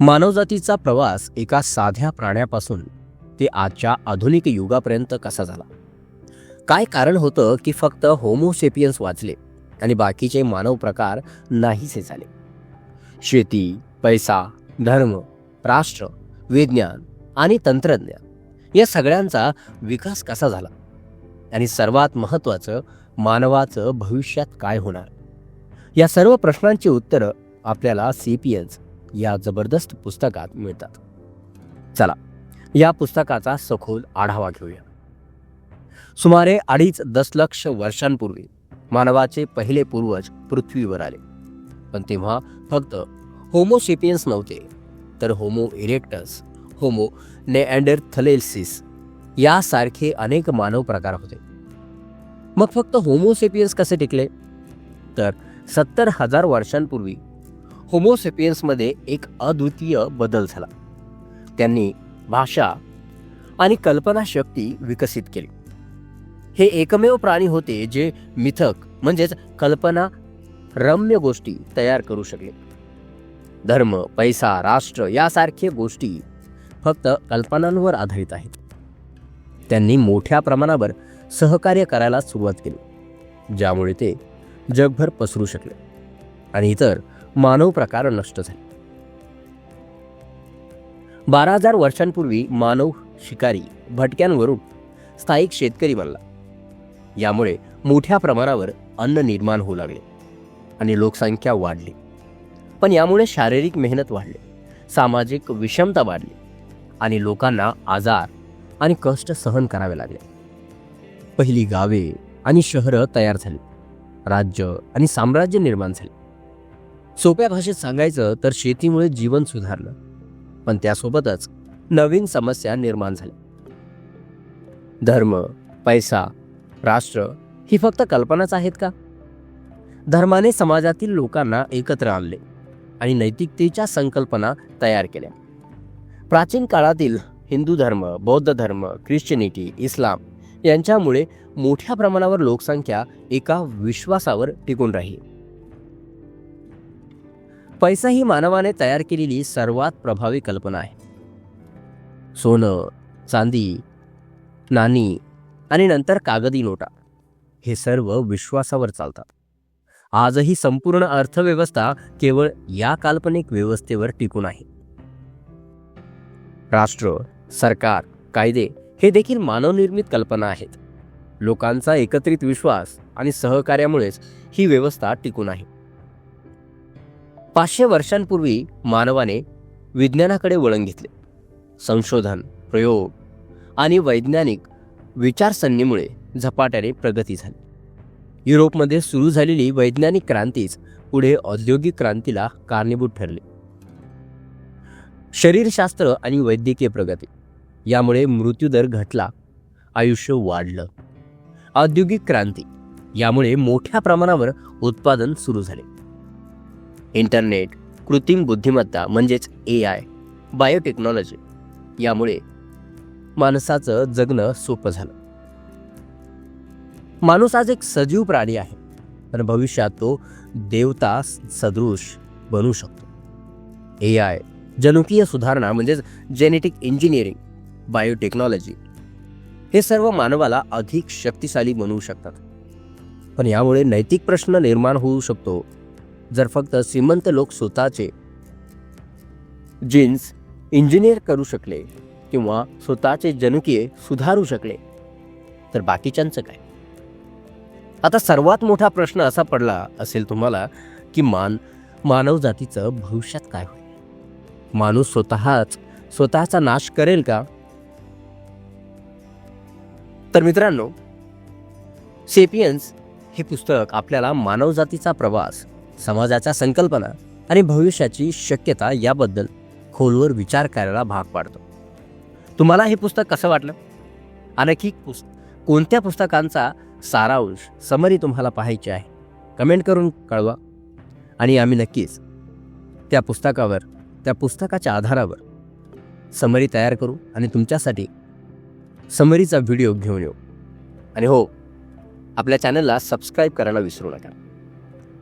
मानवजातीचा प्रवास एका साध्या प्राण्यापासून ते आजच्या आधुनिक युगापर्यंत कसा झाला? काय कारण होतं की फक्त होमोसेपियन्स वाचले आणि बाकीचे मानव प्रकार नाहीसे झाले? शेती पैसा धर्म राष्ट्र विज्ञान आणि तंत्रज्ञान या सगळ्यांचा विकास कसा झाला? आणि सर्वात महत्त्वाचं मानवाचं भविष्यात काय होणार? या सर्व प्रश्नांची उत्तरं आपल्याला सेपियन्स या जबरदस्त पुस्तकात मिळतात. चला या पुस्तकाचा सखोल आढावा घेऊया. सुमारे अडीच दशलक्ष वर्षांपूर्वी मानवाचे पहिले पूर्वज पृथ्वीवर आले. पण तेव्हा फक्त होमोसेपियन्स नव्हते तर होमो इरेक्टस होमो नेअँडरथलेसिस यासारखे अनेक मानव प्रकार होते. मग फक्त होमोसेपियन्स कसे टिकले? तर सत्तर हजार वर्षांपूर्वी होमोसेपियन्समध्ये एक अद्वितीय बदल झाला. त्यांनी भाषा आणि कल्पनाशक्ती विकसित केली. हे एकमेव प्राणी होते जे मिथक म्हणजेच कल्पना रम्य गोष्टी तयार करू शकले. धर्म पैसा राष्ट्र यासारखे गोष्टी फक्त कल्पनांवर आधारित आहेत. त्यांनी मोठ्या प्रमाणावर सहकार्य करायला सुरुवात केली ज्यामुळे ते जगभर पसरू शकले. आणि इतर मानव प्रकार नष्ट झाले. बारा हजार वर्षांपूर्वी मानव शिकारी भटक्यांवरून स्थायिक शेतकरी बनला. यामुळे मोठ्या प्रमाणावर अन्न निर्माण होऊ लागले आणि लोकसंख्या वाढली. पण यामुळे शारीरिक मेहनत वाढली सामाजिक विषमता वाढली आणि लोकांना आजार आणि कष्ट सहन करावे लागले. पहिली गावे आणि शहरं तयार झाली. राज्य आणि साम्राज्य निर्माण झाले. सोप्या भाषेत सांगायचं तर शेतीमुळे जीवन सुधारलं. पण त्यासोबतच नवीन समस्या निर्माण झाल्या. धर्म पैसा राष्ट्र ही फक्त कल्पनाच आहेत का? धर्माने समाजातील लोकांना एकत्र आणले आणि नैतिकतेच्या संकल्पना तयार केल्या. प्राचीन काळातील हिंदू धर्म बौद्ध धर्म ख्रिश्चनिटी इस्लाम यांच्यामुळे मोठ्या प्रमाणावर लोकसंख्या एका विश्वासावर टिकून राहील. पैसा ही मानवाने तयार केलेली सर्वात प्रभावी कल्पना आहे. सोनं चांदी नाणी आणि नंतर कागदी नोटा हे सर्व विश्वासावर चालतात. आजही संपूर्ण अर्थव्यवस्था केवळ या काल्पनिक व्यवस्थेवर टिकून आहे. राष्ट्र सरकार कायदे हे देखील मानवनिर्मित कल्पना आहेत. लोकांचा एकत्रित विश्वास आणि सहकार्यामुळेच ही व्यवस्था टिकून आहे. पाचशे वर्षांपूर्वी मानवाने विज्ञानाकडे वळण घेतले. संशोधन प्रयोग आणि वैज्ञानिक विचारसरणीमुळे झपाट्याने प्रगती झाली. युरोपमध्ये सुरू झालेली वैज्ञानिक क्रांतीच पुढे औद्योगिक क्रांतीला कारणीभूत ठरली. शरीरशास्त्र आणि वैद्यकीय प्रगती यामुळे मृत्यूदर घटला आयुष्य वाढलं. औद्योगिक क्रांती यामुळे मोठ्या प्रमाणावर उत्पादन सुरू झाले. इंटरनेट कृत्रिम बुद्धिमत्ता म्हणजेच ए आय बायोटेक्नॉलॉजी यामुळे माणसाचं जगणं सोपं झालं. माणूस आज एक सजीव प्राणी आहे पण भविष्यात तो देवता सदृश बनू शकतो. ए आय जनुकीय सुधारणा म्हणजेच जेनेटिक इंजिनिअरिंग बायोटेक्नॉलॉजी हे सर्व मानवाला अधिक शक्तिशाली बनवू शकतात. पण यामुळे नैतिक प्रश्न निर्माण होऊ शकतो जर फक्त श्रीमंत लोक स्वतःचे जीन्स इंजिनियर करू शकले किंवा स्वतःचे जनुकीय सुधारू शकले तर बाकीच्यांचं काय? आता सर्वात मोठा प्रश्न असा पडला असेल तुम्हाला की मान मानवजातीचं भविष्यात काय होईल? माणूस स्वतःच स्वतःचा नाश करेल का? तर मित्रांनो सेपियन्स हे पुस्तक आपल्याला मानवजातीचा प्रवास समाजाच्या संकल्पना आणि भविष्याची शक्यता याबद्दल खोलवर विचार करायला भाग पाडतो. तुम्हाला हे पुस्तक कसं वाटलं? आणखी पुस्त कोणत्या पुस्तकांचा सारांश समरी तुम्हाला पाहायची आहे? कमेंट करून कळवा. आणि आम्ही नक्कीच त्या पुस्तकावर त्या पुस्तकाच्या आधारावर समरी तयार करू आणि तुमच्यासाठी समरीचा व्हिडिओ घेऊन येऊ. आणि हो आपल्या चॅनलला सबस्क्राईब करायला विसरू नका.